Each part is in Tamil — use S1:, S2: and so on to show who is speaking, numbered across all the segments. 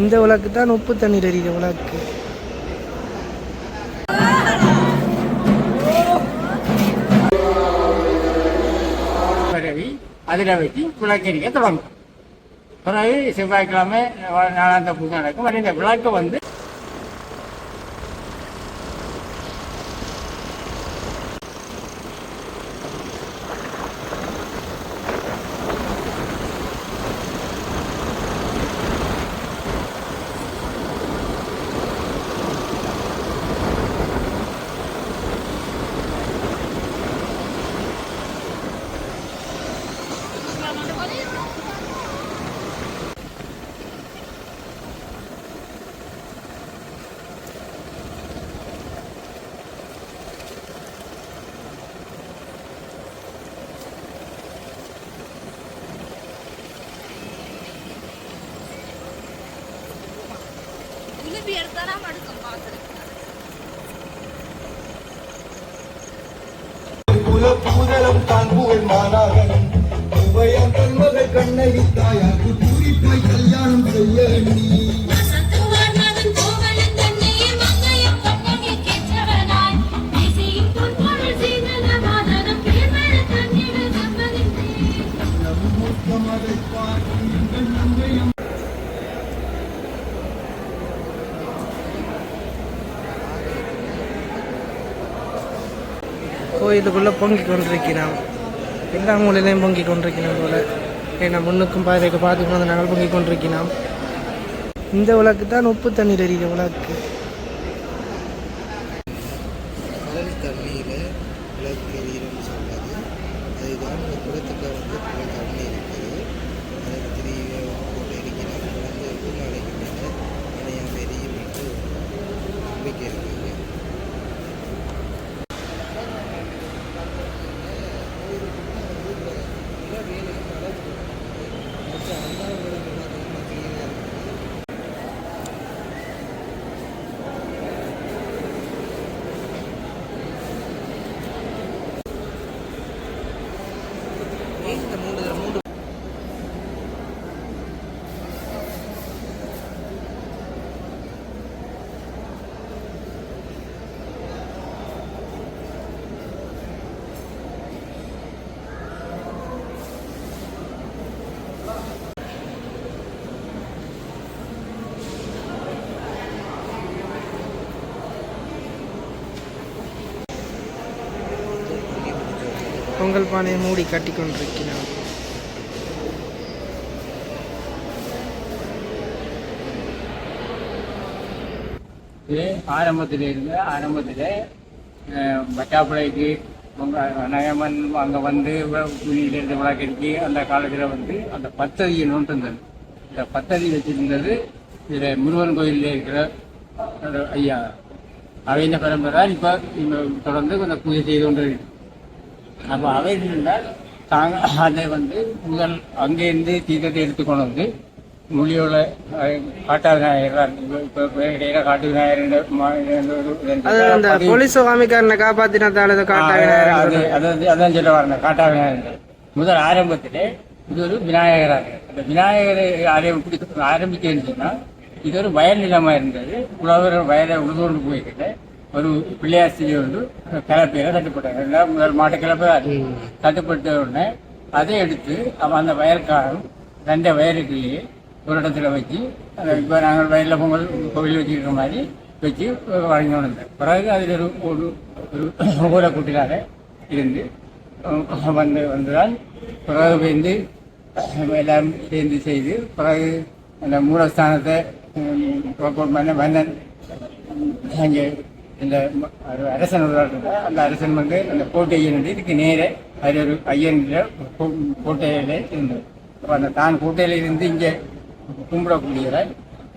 S1: இந்த விளக்கு தான் உப்பு தண்ணீர் எரியுது விளக்கு.
S2: பரவி அதில் வச்சு விளக்கெரிக்க தொடங்கும். பிறகு செவ்வாய்க்கிழமை நாளாந்த பூஜை நடக்கும் ஆனால் விளக்கு வந்து
S3: தன்னிடு கம்பகின்றேன்
S4: நம்முத்தமதை
S1: கோயிலுக்குள்ளே பொங்கி கொண்டிருக்கிறான். எல்லா மூலையிலையும் பொங்கி கொண்டிருக்கிறான் போல. ஏன்னா முன்னுக்கும் பாதைக்கு பார்த்துக்கணும் அந்த நகல் பொங்கி கொண்டிருக்கிறான் இந்த விளக்கு தான் உப்பு தண்ணீர் எரியுது விளக்கு
S5: கடல் தண்ணீரை விளக்கு எரியும்னு சொல்றது அதுதான் இந்த குளத்துக்கு வந்து பல தண்ணி இருக்குது அதுக்கு திரிய போட்டு எரிக்கிறாங்க அது வந்து ஒரு நாளைக்கு மேலே அணையாம எரியும் என்று நம்பிக்கை இருக்குது
S1: இந்த மூணு மூணு பொங்கல் பானையை மூடி கட்டி கொண்டிருக்கிறார்.
S2: இது ஆரம்பத்தில் இருந்து ஆரம்பத்தில் பட்டாப்புழைக்கு நயமன் அங்கே வந்து துணியிலிருந்து விளக்கடிக்கு அந்த காலத்தில் வந்து அந்த பத்ததியை நோண்டிருந்தது இந்த பத்ததி வச்சிருந்தது இதில் முருகன் கோயிலில் இருக்கிற ஐயா அவைந்த பரம்பரை இப்போ தொடர்ந்து கொஞ்சம் பூஜை செய்து கொண்டு அப்போ அவை இருந்தால் தாங்க அதை வந்து முதல் அங்கேருந்து தீர்த்தத்தை எடுத்துக்கொண்டு வந்து மொழியோட காட்டா விநாயகர் இப்போ இடையில காட்டு
S1: போலீஸ் சுவாமிக்காரனை காப்பாத்தினதால
S2: அது அது அதான் சொல்ல வரேன் காட்டா விநாயகர் முதல் ஆரம்பத்திலே இது ஒரு விநாயகராக அந்த விநாயகரை இப்படி ஆரம்பிக்கன்னு சொன்னா இது ஒரு வயல் நிலமா இருந்தது. உழவர் வயலை உழுதுகொண்டு போய்கிட்டு ஒரு பிள்ளையார் சிலை ஒன்று கிளப்பையில தட்டுப்பட்டாங்க எல்லாம் முதல் மாட்டு கிளப்பை தட்டுப்பட்ட உடனே அதை எடுத்து அவன் அந்த வயல்காரன் ரெண்டு வயலுக்குள்ளேயே ஒரு இடத்துல வச்சு இப்போ நாங்கள் வயலில் பொங்கல் கோவில் வச்சுக்கிற மாதிரி வச்சு வழங்கி வந்தேன் பிறகு அதில் ஒரு ஒரு ஒரு ஊரக்கூட்டிலாக இருந்து வந்து வந்துதான் பிறகு வந்து எல்லாம் சேர்ந்து செய்து பிறகு அந்த மூலஸ்தானத்தை பண்ண அங்கே இந்த அரசன் விளையாட்டு அந்த அரசன் வந்து அந்த கோட்டை ஐயன் இதுக்கு நேரே அது ஒரு ஐயன் கோட்டையில இருந்தது அப்போ அந்த தான் கோட்டையில இருந்து இங்கே கும்பிடக்கூடியவரை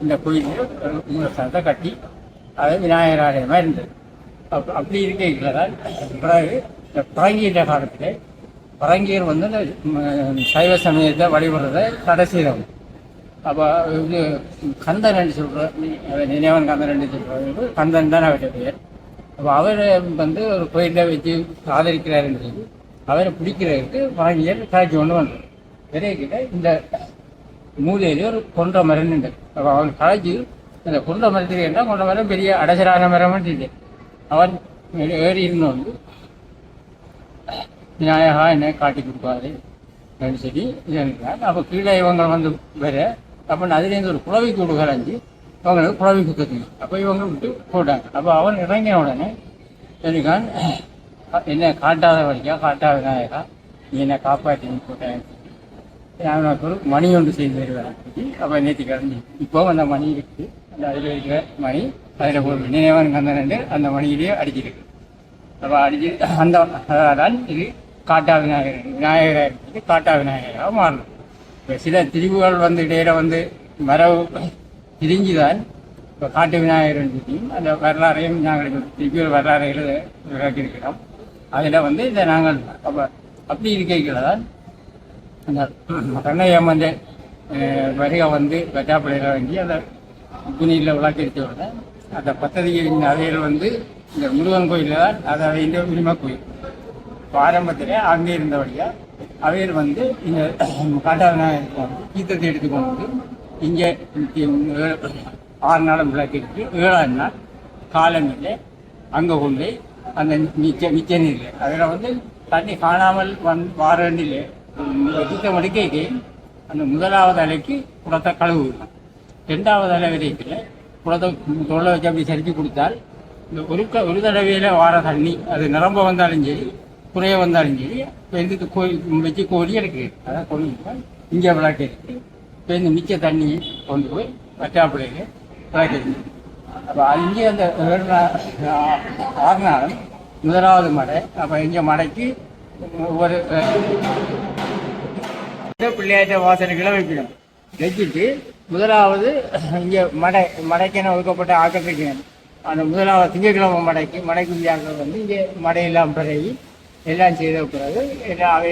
S2: இந்த கோயிலில் ஒரு மூலஸ்தானத்தை கட்டி அது விநாயகர் ஆலயமாக இருந்தது. அப் அப்படி இருக்கையில் தான் பிறகு இந்த பரங்கிற காலத்தில் பரங்கியர் வந்து இந்த சைவ சமயத்தை வழிபடுறதை தடை செய்தவங்க. அப்போ இது கந்தன் என்று சொல்கிற நினைவன் கந்தன் என்று சொல்கிறார் கந்தன் தான் அவருடைய பெயர். அப்போ அவரை வந்து ஒரு கோயிலில் வச்சு ஆதரிக்கிறாருன்னு சொல்லி அவரை பிடிக்கிறதுக்கு பரங்கியர் ஒன்று கொண்டு வந்தார் விரைக்கிட்ட இந்த மூலையிலே ஒரு கொன்ற மரம் உண்டு அப்போ அவன் களைச்சு அந்த கொன்ற மரத்துக்கு என்ன கொன்ற மரம்? பெரிய அடசரான மரம் இல்லை அவன் ஏறி- இருந்து வந்து விநாயகா என்ன காட்டி கொடுப்பாரு? அப்படின்னு சொல்லி இது அப்போ கீழே இவங்க வந்து வர அப்போ அதுலேருந்து ஒரு குழவி கூடு கலைஞ்சு அவங்களுக்கு குழவி குத்துங்க அப்போ இவங்க விட்டு போட்டாங்க. அப்போ அவன் இறங்கின உடனே சரிக்கான் என்ன காட்டாத வரைக்கா காட்டாத விநாயகா நீ என்ன காப்பாற்றி போட்டேன். நான் ஒரு மணி ஒன்று செய்து வருவேன் அப்போ நேற்று கிடந்தி இப்போ அந்த மணி இருக்குது அந்த அதில் இருக்கிற மணி அதில் ஒரு நினைவன் கந்தனண்டு அந்த மணியிலேயே அடிச்சிருக்கு அப்போ அடிச்சு அந்த அதான் இது காட்டா விநாயகர் விநாயகராக இருக்குது காட்டா விநாயகராக மாறணும். சில திரிவுகள் வந்து இடையில வந்து மரபு திரிஞ்சுதான் இப்போ காட்டு விநாயகர் சொல்லியும் அந்த வரலாறையும் நாங்கள் திரிவுகள் வரலாறு எழுத விளக்கியிருக்கிறோம். அதில் வந்து இதை நாங்கள் அப்போ அப்படி இருக்கைகளை தான் அந்த கண்ணையம்மன் வருகை வந்து வெட்டாப்பிள்ளையில் வாங்கி அந்த துணியில் விளக்கெடுத்த அந்த பத்ததியின் அதையில் வந்து இந்த முருகன் கோயிலில் தான் அது அவையின் உரிமை கோயில். ஆரம்பத்தில் அங்கே இருந்தபடியா அவர் வந்து இந்த காட்டாவிநாயகர் தீர்த்தத்தை எடுத்துக்கொண்டு வந்து இங்கே ஆறு நாளும் விளக்கிட்டு ஏழாம் நாள் காலநிலை அங்கே கொண்டு போய் அந்த மிச்ச மிச்ச நீர் அதில் வந்து தண்ணி காணாமல் வந் வாரண்டில் தீர்த்தம் எடுக்கைக்கு அந்த முதலாவது அலைக்கு குளத்தை கழுவு. ரெண்டாவது அலை வரைக்கும் குளத்தை தொல்லை வச்சு அப்படி சரிச்சு கொடுத்தால் இந்த ஒரு ஒரு தடவையில் வார தண்ணி அது நிரம்ப வந்தாலும் சரி குறைய வந்தாலும் சரி இப்போ இந்த கோயில் வச்சு கோழி இருக்குது அதான் கோழி. இங்கே விளாட்டு இருக்குது இப்போ இந்த மிச்ச தண்ணி கொண்டு போய் வட்டாப்பிள்ளைக்கு விளாட்டு அப்போ அங்கே அந்த ஆறு நாளும் முதலாவது மடை அப்போ இங்கே மடைக்கு ஒரு பிள்ளையாட்ட கிலோ வைக்கணும். வச்சுட்டு முதலாவது இங்கே மடை மடைக்கென ஒதுக்கப்பட்ட ஆக்கத்துக்கு அந்த முதலாவது திங்கட்கிழமை மடைக்கு மடைக்கு வியாக்கள் வந்து இங்கே மடையெல்லாம் பிறகு எல்லாம் செய்த பிறகு எல்லாம் அவை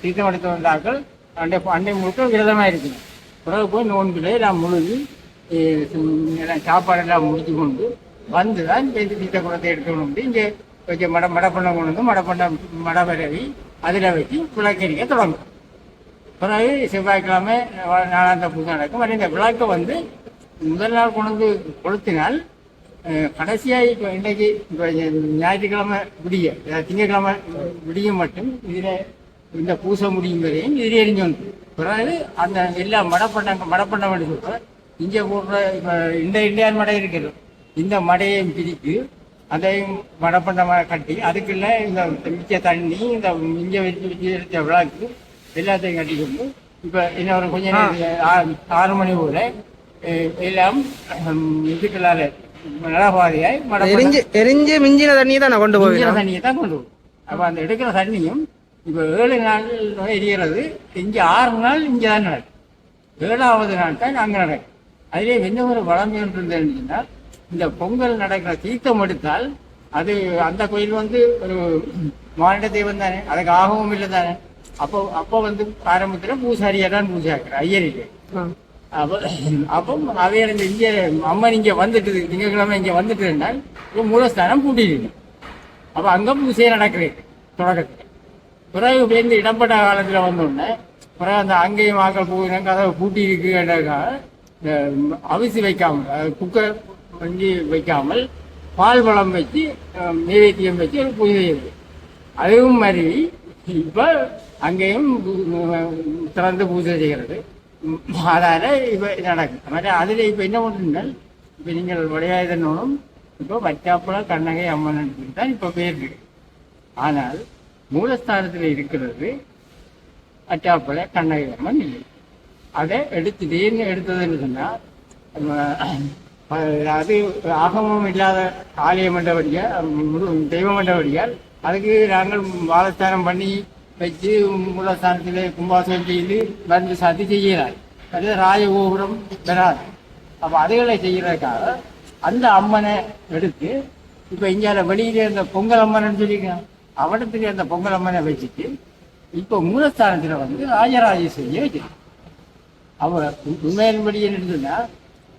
S2: தீர்த்தம் எடுத்து வந்தாக்கள் அண்டை அண்டை முழுக்க விரதமாக இருக்கணும். பிறகு போய் நோன்பிலே எல்லாம் முழுகி எல்லாம் சாப்பாடெல்லாம் முடித்து கொண்டு வந்து தான் இந்த தீர்த்த குளத்தை எடுத்துக்கணும் இங்கே வச்சு மட மடப்பண்ணம் கொண்டு வந்து மடப்பண்ணம் மட அதில் வச்சு விளக்கரிக்க தொடங்கும். பிறகு செவ்வாய்க்கிழமை வ- நாளாந்த பூஜை நடக்கும். மற்ற இந்த விளக்கை வந்து முதல் நாள் கொண்டு வந்து கொளுத்தினால் கடைசியாக இப்போ இன்றைக்கு இப்போ ஞாயிற்றுக்கிழமை விடிய அதாவது திங்கட்கிழமை விடிய மட்டும் இதில் இந்த பூசை முடியும் வரையும் இது எரிஞ்சு வந்து. பிறகு அந்த எல்லா மடப்பண்ணங்க மடப்பண்ண என்று சொல்கிறோம் இங்கே போடுற இப்போ இந்த இந்தியான் மடை இருக்கிறது. இந்த மடையையும் பிரித்து அதையும் மடப்பண்ணமாக கட்டி அதுக்குள்ள இந்த மிச்ச தண்ணி இந்த இங்கே வச்சு வச்சு எடுத்த விழாக்கு எல்லாத்தையும் கட்டி கொண்டு இப்போ இன்னும் கொஞ்சம் ஆறு மணி போல் எல்லாம் ஹம், இதுக்குள்ளால நடபாதையாய்
S1: எரிஞ்சு எரிஞ்சு மிஞ்சின தண்ணி தான் கொண்டு போவேன்
S2: தண்ணியை தான் கொண்டு போகும் அப்போ அந்த எடுக்கிற தண்ணியும் இப்போ ஏழு நாள் எரியறது இங்கே ஆறு நாள் இங்கே தான் நடக்கும். ஏழாவது நாள் தான் அங்கே நடக்கும். அதிலே என்ன ஒரு வளமை இருந்ததுன்னா இந்த பொங்கல் நடக்கிற தீர்த்தம் எடுத்தால் அது அந்த கோயில் வந்து ஒரு மானிட தெய்வம் தானே. அதுக்கு ஆகவும் இல்லை தானே. அப்போ அப்போ வந்து ஆரம்பத்தில் பூசாரியை தான் பூசாக்கிறார் ஐயருக்கு அப்போ அப்போ அவையர் இந்த இங்கே அம்மன் இங்கே வந்துட்டு திங்கட்கிழமை இங்கே வந்துட்டுனால் மூலஸ்தானம் கூட்டிட்டு அப்போ அங்கே பூசையே நடக்குது தொடக்கத்தில். பிறகு பேருந்து இடப்பட்ட காலத்தில் வந்தோடனே பிறகு அந்த அங்கேயும் ஆக்கள் போகிறாங்க கதவை பூட்டி இருக்குன்றதுக்காக இந்த அவிசி வைக்காமல் குக்கர் வஞ்சி வைக்காமல் பால் பழம் வச்சு நைவேத்தியம் வச்சு ஒரு பூஜை செய்யுது அதுவும் மாதிரி இப்போ அங்கேயும் திறந்து பூஜை செய்கிறது. அதால் இப்போ நடக்கும் மாதிரி அதில் இப்போ என்ன பண்ணுங்கள் இப்போ நீங்கள் வடையாயுதனும் இப்போ வச்சாப்புல கண்ணகை அம்மன் தான் இப்போ பேர் இருக்கு. ஆனால் மூலஸ்தானத்தில் இருக்கிறது அச்சாப்புல கண்ணகை அம்மன் இல்லை. அதை எடுத்து திடீர்னு எடுத்ததுன்னு சொன்னால் அது ஆகமம் இல்லாத ஆலயம் என்றபடியால் தெய்வம் என்றபடியால் அதுக்கு நாங்கள் வாழஸ்தானம் பண்ணி வச்சு மூலஸ்தானத்தில் கும்பாசனம் செய்து மருந்து சாத்தி செய்யலாம் அது ராஜகோபுரம் பெறாது அப்போ அதுகளை செய்யறதுக்காக அந்த அம்மனை எடுத்து இப்போ இங்கே வெளியில இருந்த பொங்கல் அம்மன் சொல்லிக்கலாம் அவடத்துக்கு அந்த பொங்கல் அம்மனை வச்சுட்டு இப்போ மூலஸ்தானத்தில் வந்து ராஜராஜேஸ்வரியை வைக்கிறாங்க அவ உண்மையின்படி என்னன்னா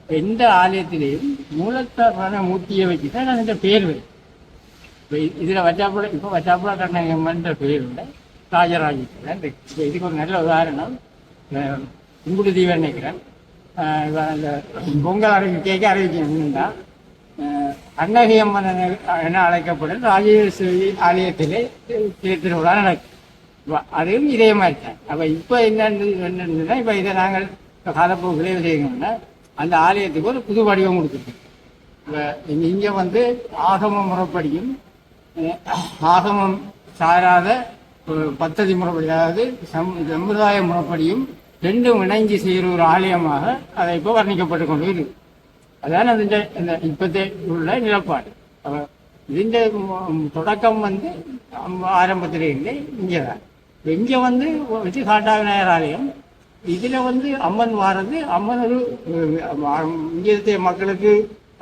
S2: எந்த ஆலயத்திலையும் மூலத்தான மூர்த்தியை வச்சு தான் நான் இந்த பேர் வரும் இப்போ இதில் வச்சாப்புல இப்போ வச்சாப்புல கண்ணகம்மன்ற பேர் ராஜராஜ இப்போ இதுக்கு ஒரு நல்ல உதாரணம். அஹ், இங்குடு தீவன் நினைக்கிறேன். ஆஹ் அந்த பொங்கல் அறிவிக்கைக்கு அறிவிக்கணும்னா அன்னகி அம்மன் என- அழைக்கப்படும் ராஜேஸ்வரி ஆலயத்திலே திருவிழா நடக்கும். அதுவும் இதே மாதிரி தான் அப்போ இப்போ என்னன்னு என்னன்னா இப்போ இதை நாங்கள் காலப்போக்கிலே செய்யணும்னா அந்த ஆலயத்துக்கு ஒரு புது வடிவம் கொடுத்துருக்கோம். இப்போ இங்கே வந்து ஆகம முறைப்படியும் ஆகமம் சாராத பத்ததி முறைப்படி அதாவது சம் சம்பிரதாய முறைப்படியும் ரெண்டும் இணைஞ்சு செய்கிற ஒரு ஆலயமாக அதை இப்போ வர்ணிக்கப்பட்டு கொண்டு இருக்கு அதான் அதிண்ட இந்த இப்பத்தே உள்ள நிலப்பாடு. இதுண்ட தொடக்கம் வந்து ஆரம்பத்தில் இல்லை இங்கே தான். இங்கே வந்து வச்சு காட்டாவிநாயகர் ஆலயம். இதில் வந்து அம்மன் வாரது அம்மன் ஒரு இங்கே மக்களுக்கு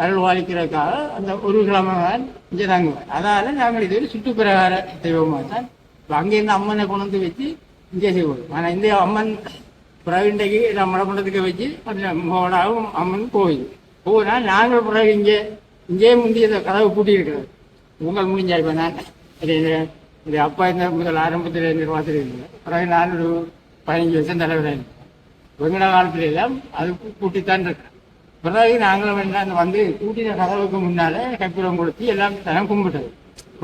S2: அருள் அருள்வாளிக்கிறதுக்காக அந்த ஒரு கிழமை தான் இங்கே தங்குவார். அதனால் நாங்கள் இது ஒரு சுற்றுப்பிரகார தெய்வமாக தான் இப்போ அங்கேருந்து அம்மனை கொண்டு வந்து வச்சு இங்கே செய்வோம் ஆனால் இந்த அம்மன் பிறகு இன்றைக்கு நம்ம மண்டபத்துக்கு வச்சு அந்த மோடாவும் அம்மன் கோயில் போனால் நாங்கள் பிறகு இங்கே இங்கே முந்தைய இந்த கதவு உங்கள் முடிஞ்சா இப்போ நான் இது அப்பா இந்த முதல் ஆரம்பத்தில் நிர்வாகத்தில் இருந்தேன் பிறகு நான் ஒரு பதினஞ்சு வருஷம் தலைவராக இருந்தேன் வெங்கட காலத்துல எல்லாம் அது பூட்டித்தான் இருக்கு பிறகு நாங்களும் என்ன வந்து கூட்டின கதவுக்கு முன்னால் கைப்பிரம் கொடுத்து எல்லாம் தரம் கும்பிட்டது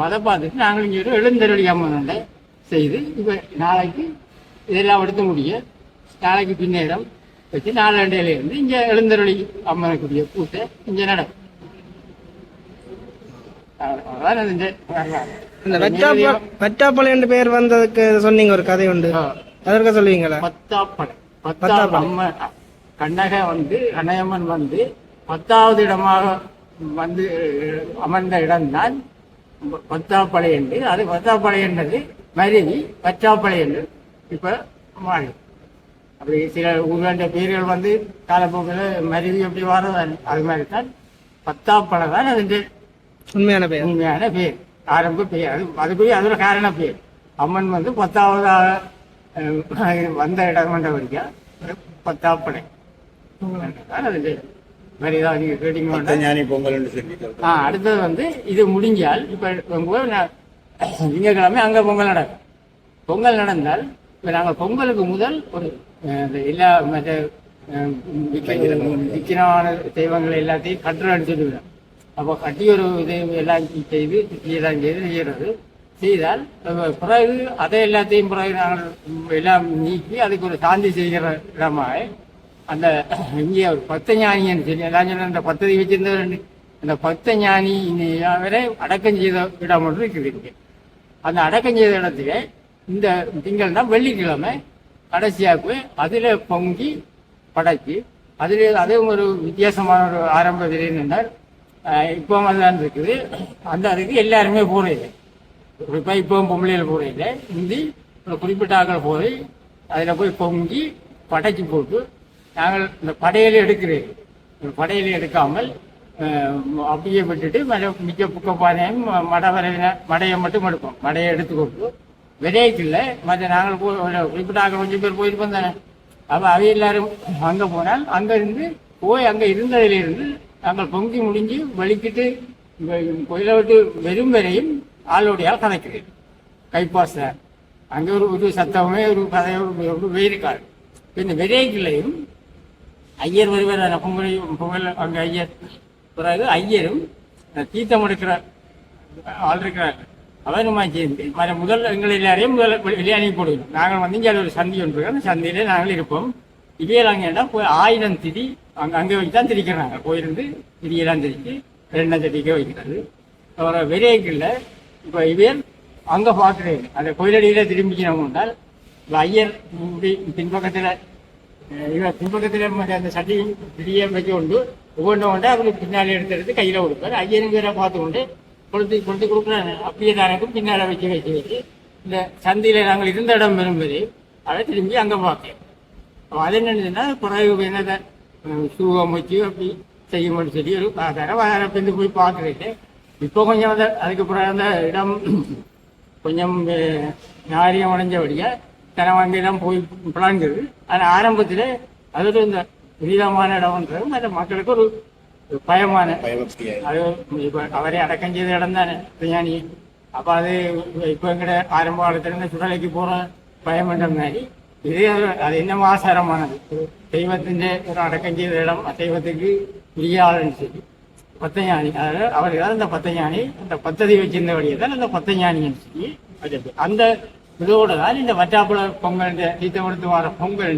S2: அதை பார்த்துட்டு நாங்கள் இங்கே ஒரு எழுந்தருளி அம்மன் செய்து இப்போ நாளைக்கு இதெல்லாம் எடுத்து முடிய நாளைக்கு பின்னேரம் வச்சு நாலாண்டையில இருந்து இங்கே எழுந்தருளி அம்மனுக்குரிய பூட்டை இங்கே நடக்கும்.
S1: வெட்டாப்பழம் பேர் வந்ததுக்கு சொன்னீங்க ஒரு கதை உண்டு. அதற்கு சொல்லுவீங்களா.
S2: பத்தாம் அம்மன் கண்ணக வந்து கண்ணையம்மன் வந்து பத்தாவது இடமாக வந்து அமர்ந்த இடம்தான் ப- பத்தாப்படை என்று அது பத்தாப்படை என்றது மருவி பச்சாப்படை என்று இப்ப மாறி. அப்படி சில ஊர்களின் பேர்கள் வந்து காலப்போக்கில் மருவி எப்படி வர்றது அது மாதிரி தான் பத்தாப்படை தான் அதுக்கு
S1: உண்மையான பெயர்
S2: உண்மையான பேர். ஆரம்ப பேர். அது அதுக்குரிய அதோட காரண பேர். அம்மன் வந்து பத்தாவதாக வந்த இடம் கொண்ட வரைக்கும் பத்தாப்படை அதுதான் வேற ஏதாவது நீங்க கேட்டீங்க வேண்டாம்.
S6: பொங்கல்னு சொல்லி
S2: ஆ அடுத்தது வந்து இது முடிஞ்சால் இப்ப திங்கக்கிழமை அங்க பொங்கல் நடக்கும். பொங்கல் நடந்தால் இப்ப நாங்கள் பொங்கலுக்கு முதல் ஒரு இந்த எல்லா மற்ற விக்கிரமான தெய்வங்கள் எல்லாத்தையும் கட்டுரை அடிச்சுடுவேன் அப்போ கட்டி ஒரு இது எல்லாம் செய்து எல்லாம் செய்து செய்யறது. செய்தால் பிறகு அதை எல்லாத்தையும் பிறகு நாங்கள் எல்லாம் நீக்கி அதுக்கு ஒரு சாந்தி செய்கிற இடமாக அந்த இங்கே ஒரு பத்த ஞானின்னு சொல்லி எல்லாம் சொன்ன அந்த பத்ததி வச்சிருந்தவர் அந்த பத்த ஞானி வரை அடக்கம் செய்த இடம் ஒன்று இருக்குது இங்கே. அந்த அடக்கம் செய்த இடத்துல இந்த திங்கள் தான் வெள்ளிக்கிழமை கடைசியாக போய் அதில் பொங்கி படைச்சு அதில் அதுவும் ஒரு வித்தியாசமான ஒரு ஆரம்ப நின்றார். இப்போ தான் இருக்குது. அந்த அதுக்கு எல்லாருமே போகிறது குறிப்பாக இப்போவும் பொம்பளையில் போகிறதில்ல இந்தி ஒரு குறிப்பிட்ட ஆக்கள் போய் அதில் போய் பொங்கி படைச்சு போட்டு நாங்கள் இந்த படையில எடுக்கிறேன். இந்த படையில எடுக்காமல் அப்படியே விட்டுட்டு மட மிக்க புக்கப்பானையும் மடை வரையின மடையை மட்டும் எடுப்போம். மடையை எடுத்துக்கொண்டு. விதைக்குள்ள மற்ற நாங்கள் குறிப்பிட்டாக கொஞ்சம் பேர் போயிருப்போம் தானே. அப்போ அவை எல்லாரும் அங்கே போனால் அங்கேருந்து போய் அங்கே இருந்ததிலிருந்து நாங்கள் பொங்கி முடிஞ்சு வலிக்கிட்டு கோயிலை விட்டு வெறும் வரையும் ஆளோடையால் கதைக்கிறேன். கைப்பாச. அங்கே ஒரு ஒரு சத்தமே ஒரு கதையோடு ஒரு வேறுக்காடு பின்ன ஐயர் வருவார் அந்த பொங்கல் பொங்கல் அங்கே ஐயர் பிறகு ஐயரும் தீர்த்தம் எடுக்கிற ஆள் இருக்கிறார். அவருமா சேர்ந்து மற்ற முதல் எங்கள் எல்லாரையும் முதல் வெளியே அனுப்பி போடுவோம். நாங்கள் வந்து இங்கே ஒரு சந்தி ஒன்று அந்த சந்தையில நாங்கள் இருப்போம். இவையெல்லாம் கேட்டால் போய் ஆயிரம் திதி அங்கே அங்கே வச்சு தான் திரிக்கிறாங்க. போயிருந்து திரியெல்லாம் திரிச்சு ரெண்டாம் திரிக்க வைக்கிறது. அப்புறம் விரைக்கில் இப்போ இவர் அங்கே பார்க்குறேன். அந்த கோயிலடியில் திரும்பிக்கணும் என்றால் இப்போ ஐயர் இப்படி பின்பக்கத்தில் இவன் பின்பக்கத்தில் மற்ற அந்த சட்டி திரிய வச்சு கொண்டு ஒவ்வொன்று கொண்டு அவருக்கு பின்னால் எடுத்து எடுத்து கையில் கொடுப்பார் ஐயனுங்கிற வேற பார்த்து கொண்டு கொளுத்தி கொளுத்தி கொடுக்குறாங்க அப்படியே தானக்கும் பின்னால் வச்சு வச்சு வச்சு இந்த சந்தையில் நாங்கள் இருந்த இடம் வரும்போது அதை திரும்பி அங்கே பார்ப்பேன் அது என்னதுன்னா குறைவு என்னதை சூகம் வச்சு அப்படி செய்யும்னு சொல்லி ஒரு தடவை அதில் பிந்து போய் பார்க்குறது இப்போ கொஞ்சம் அந்த அதுக்கு பிறகு அந்த இடம் கொஞ்சம் நாரியம் அடைஞ்சபடியா அங்கெல்லாம் போய் பிளாங்குது அது ஆரம்பத்தில் அது ஒரு இந்த புனிதமான இடம்ன்றது மற்ற மக்களுக்கு ஒரு பயமான. அது இப்போ அவரே அடக்கம் செய்த இடம் தானே ஞானி அப்போ அது இப்போ எங்கட ஆரம்ப காலத்துல இந்த சுடலைக்கு போகிற பயமன்ற மாதிரி. இது அது- அது என்ன ஆசாரமானது? ஒரு தெய்வத்திൻ്റെ ஒரு அடக்கம் செய்த இடம் தெய்வத்துக்கு உரிய ஆளுன்னு சொல்லி. பத்தஞானி அதாவது அவர்கள் அந்த பத்தஞானி அந்த பத்ததி வச்சிருந்தபடியே தான் அந்த பத்தஞானின்னு சொல்லி. அந்த இதோடு தான் இந்த வட்டாப்புல பொங்கல் கொடுத்து வர பொங்கல்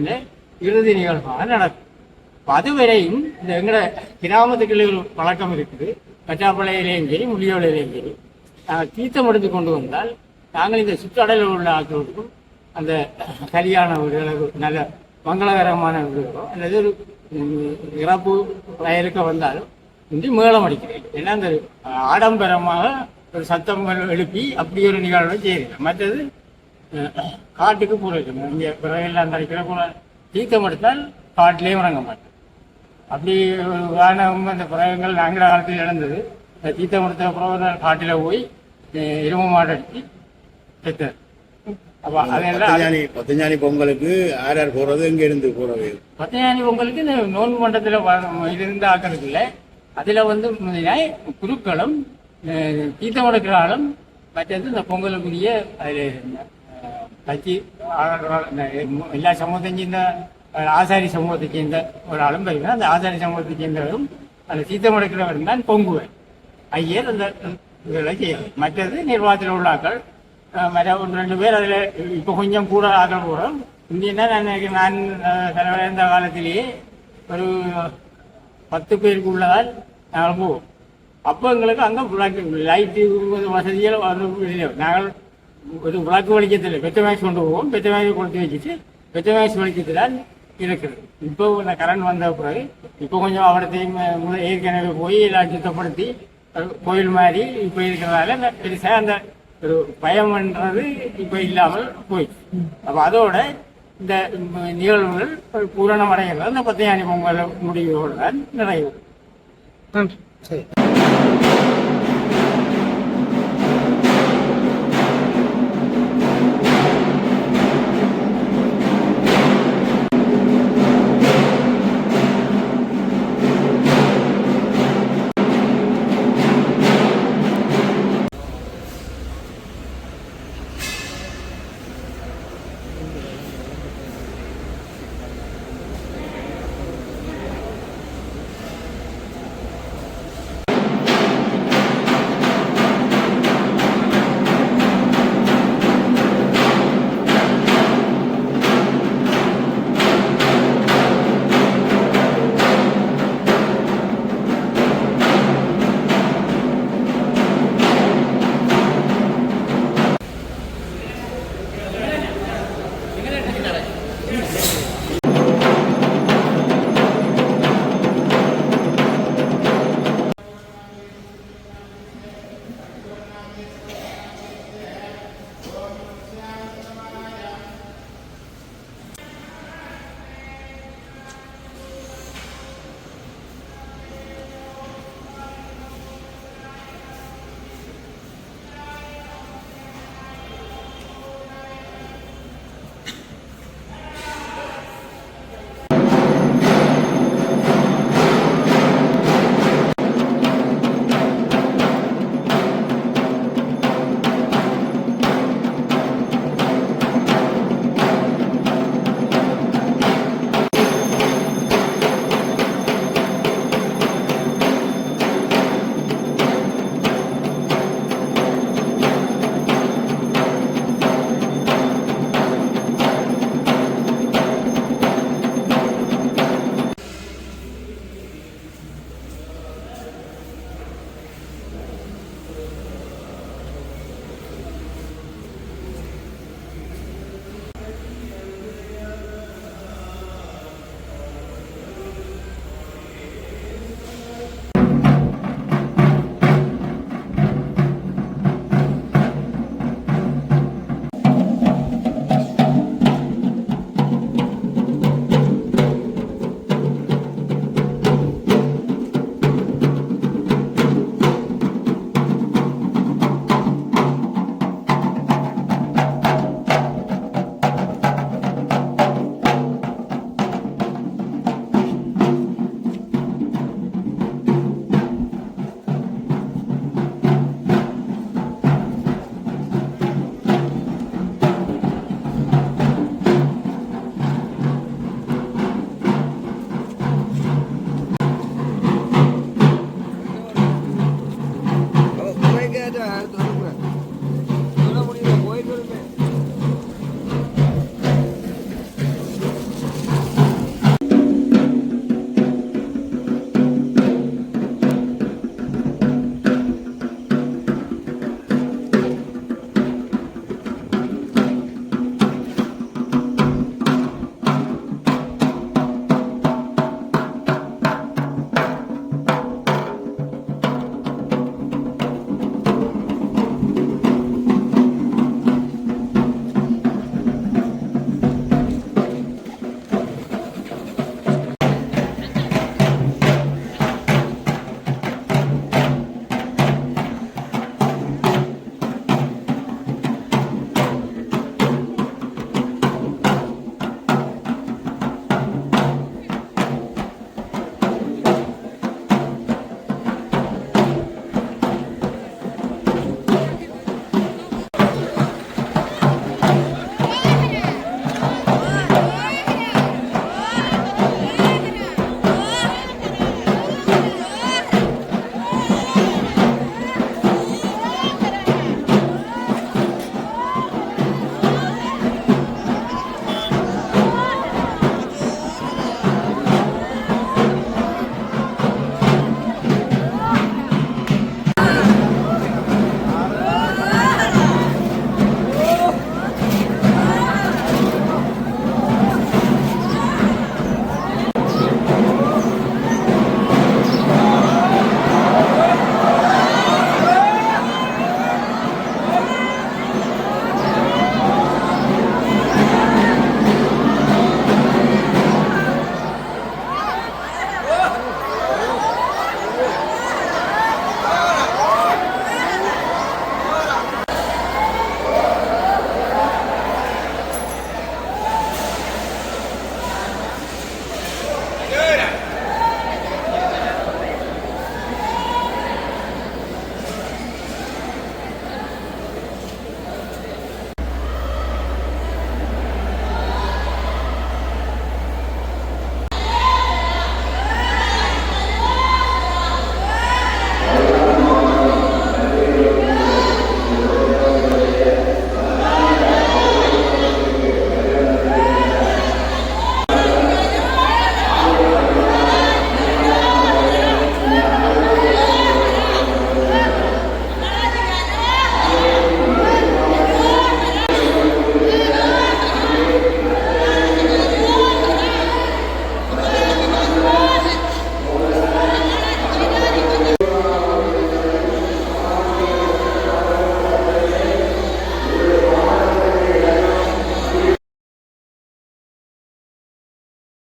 S2: இறுதி நிகழ்வாக நடக்கும் அதுவரையும் இந்த எங்கட கிராமத்துக்குள்ளே ஒரு பழக்கம் இருக்குது வட்டாப்பளையிலையும் சரி முள்ளியோலையிலையும் சரி நாங்கள் தீர்த்தம் எடுத்து கொண்டு வந்தால் நாங்கள் இந்த சுற்றடையில் உள்ள ஆட்களுக்கும் அந்த கலியாணம் ஒரு அளவு நல்ல மங்களகரமான வீடுகளோ அல்லது ஒரு இறப்பு வயலுக்கு வந்தாலும் இன்றி மேளம் அடிக்கிறேன் ஏன்னா அந்த ஆடம்பரமாக ஒரு சத்தம் எழுப்பி அப்படி ஒரு நிகழ்வை செய்கிறேன் மற்றது காட்டுக்கு போகிறது இங்கே பிறகு அடிக்கிற போல தீர்த்தம் எடுத்தால் காட்டிலேயே வணங்க மாட்டேன் அப்படி உதாரணம் அந்த பிரயோகங்கள் நாங்கிற காலத்தில் நடந்தது. இந்த தீர்த்தம் எடுத்த அப்புறம் காட்டில் போய் அஹ், எருமை மாடு அடித்து செத்தார் அப்போ அதெல்லாம்
S6: பத்தஞ்சாணி பொங்கலுக்கு யார் யார் போறது எங்க இருந்து போறது.
S2: பத்தஞானி பொங்கலுக்கு இந்த நோன்பு மண்டலத்தில் இருந்த இல்லை. அதில் வந்து குருக்களும் தீர்த்தம் எடுக்கிற ஆளும் மற்றது இந்த பொங்கலுக்குரிய அதில் கட்சி எல்லா சமூகத்தையும் சேர்ந்த ஆசாரி சமூகத்தை சேர்ந்த ஒரு ஆளும் வருகிறார் அந்த ஆசாரி சமூகத்தை சேர்ந்தவரும் அந்த தீர்த்தம் எடுக்கிறவர் தான் பொங்குவர் ஐயர் அந்த இதெல்லாம் செய்யும் மற்றது நிர்வாகத்தில் உள்ள ஆக்கள் மற்ற ஒன்று ரெண்டு பேர் அதில் இப்போ கொஞ்சம் கூட ஆக்கள் கூட இந்தியன்னா நான் நான் அஹ், தலைவராக காலத்திலேயே ஒரு பத்து பேருக்கு உள்ளதால் நாங்கள் போவோம் அப்போ எங்களுக்கு அங்கே லைட்டு வசதிகள் வந்து நாங்கள் மேக்ஸ் கொண்டு போவோம் பெத்த மேக்ஸ் கொடுத்து வச்சுட்டு பெத்த மேக்ஸ் வெளிச்சத்தில் இருக்குது இப்போ இந்த கரண்ட் வந்த பிறகு இப்போ கொஞ்சம் அவடத்தையும் முதல் ஏற்கனவே போய் எல்லாம் சுத்தப்படுத்தி கோயில் மாதிரி இப்போ இருக்கிறதால இந்த பெருசாக அந்த ஒரு பயம்ன்றது இப்போ இல்லாமல் போயிடுச்சு அப்போ அதோட இந்த நிகழ்வுகள் பூரணம் அடைகிறது அந்த பத்தையாணி பொங்கல் முடிவோடு தான் நிறைவு
S1: நன்றி சரி